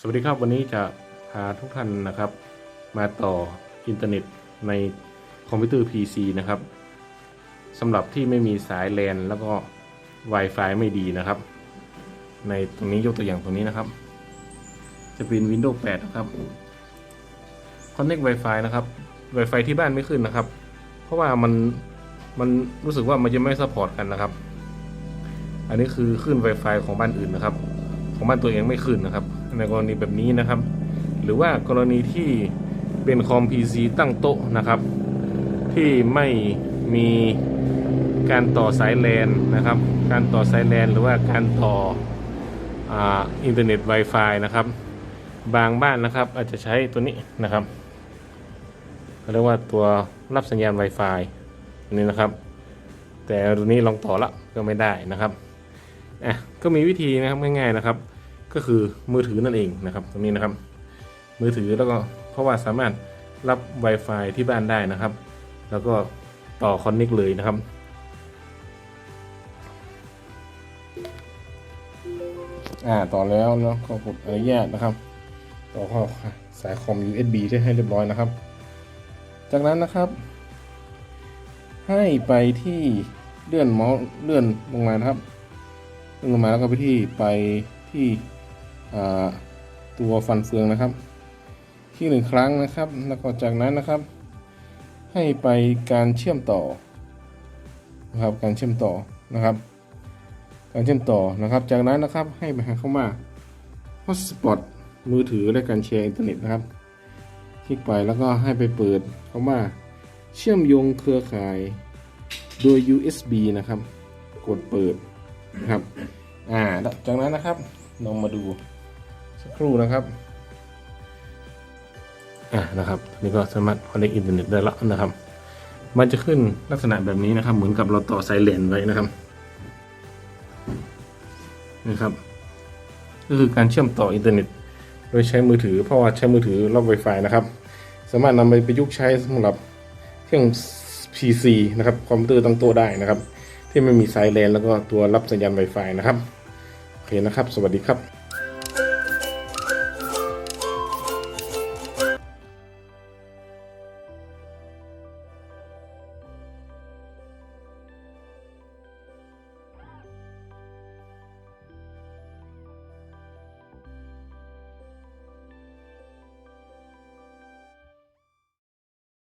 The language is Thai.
สวัสดีครับวันนี้จะพาทุกท่านนะครับ มาต่ออินเทอร์เน็ตในคอมพิวเตอร์ PC นะครับสำหรับที่ไม่มีสาย LAN แล้วก็ Wi-Fi ไม่ดีนะครับ ในตรงนี้ยกตัวอย่างตรงนี้นะครับ จะเป็น Windows 8 นะครับ Connect Wi-Fi นะครับ Wi-Fi ที่บ้านไม่ขึ้นนะครับ เพราะว่ามันมันรู้สึกว่ามันจะไม่ซัพพอร์ตกันนะครับ อันนี้คือขึ้น Wi-Fi ของบ้านอื่นนะครับ ของบ้านตัวเองไม่ขึ้นนะครับ ในกรณีแบบนี้นะครับ หรือว่ากรณีที่เป็นคอม PC ตั้งโต๊ะนะครับ ที่ไม่มีการต่อสายแลนนะครับ การต่อสายแลนหรือว่าการต่ออาอินเทอร์เน็ต Wi-Fi นะครับ บางบ้านนะครับอาจจะใช้ตัวนี้นะครับเรียกว่าตัวรับสัญญาณ Wi-Fi นนี้นะครับ แต่ตัวนี้ลองต่อละก็ไม่ได้นะครับ อะก็มีวิธีนะครับง่ายๆนะครับ ก็คือมือถือนั่นเองนะครับ ตรงนี้นะครับ มือถือแล้วก็เพราะว่าสามารถรับ Wi-Fi ที่บ้านได้นะครับ แล้วก็ต่อคอนเน็กเลยนะครับอ่าต่อแล้วเนาะก็กดอนุญาตนะครับ ต่อเข้าสายคอม USB ที่ให้เรียบร้อยนะครับ จากนั้นนะครับ ให้ไปที่เลื่อนเมาส์เลื่อนลงมานะครับ ลื่อนลงมาแล้วก็ไปที่ไปที่ตัวฟันเฟืองนะครับ ที่หนึ่งครั้งนะครับ แล้วก็จากนั้นนะครับ ให้ไปการเชื่อมต่อนะครับ การเชื่อมต่อนะครับ การเชื่อมต่อนะครับ จากนั้นนะครับให้ไปหาเข้ามา hotspot มือถือและการแชร์อินเทอร์เน็ตนะครับ คลิกไปแล้วก็ให้ไปเปิดเข้ามา เชื่อมโยงเครือข่ายโดย USB นะครับ กดเปิด นะครับ อ่า จากนั้นนะครับลองมาดูสักครู่นะครับ อ่านะครับนี่ก็สามารถ connect อินเทอร์เน็ตได้แล้วนะครับ มันจะขึ้นลักษณะแบบนี้นะครับ เหมือนกับเราต่อสายเลนไว้นะครับนะครับ ก็คือการเชื่อมต่ออินเทอร์เน็ต โดยใช้มือถือ เพราะว่าใช้มือถือรับ Wi-Fi นะครับ สามารถนำไปประยุกต์ใช้สำหรับเครื่อง PC นะครับ คอมพิวเตอร์ตั้งโต๊ะได้นะครับ ที่ไม่มีสายแลนแล้วก็ตัวรับสัญญาณ Wi-Fi นะครับ โอเคนะครับ สวัสดีครับ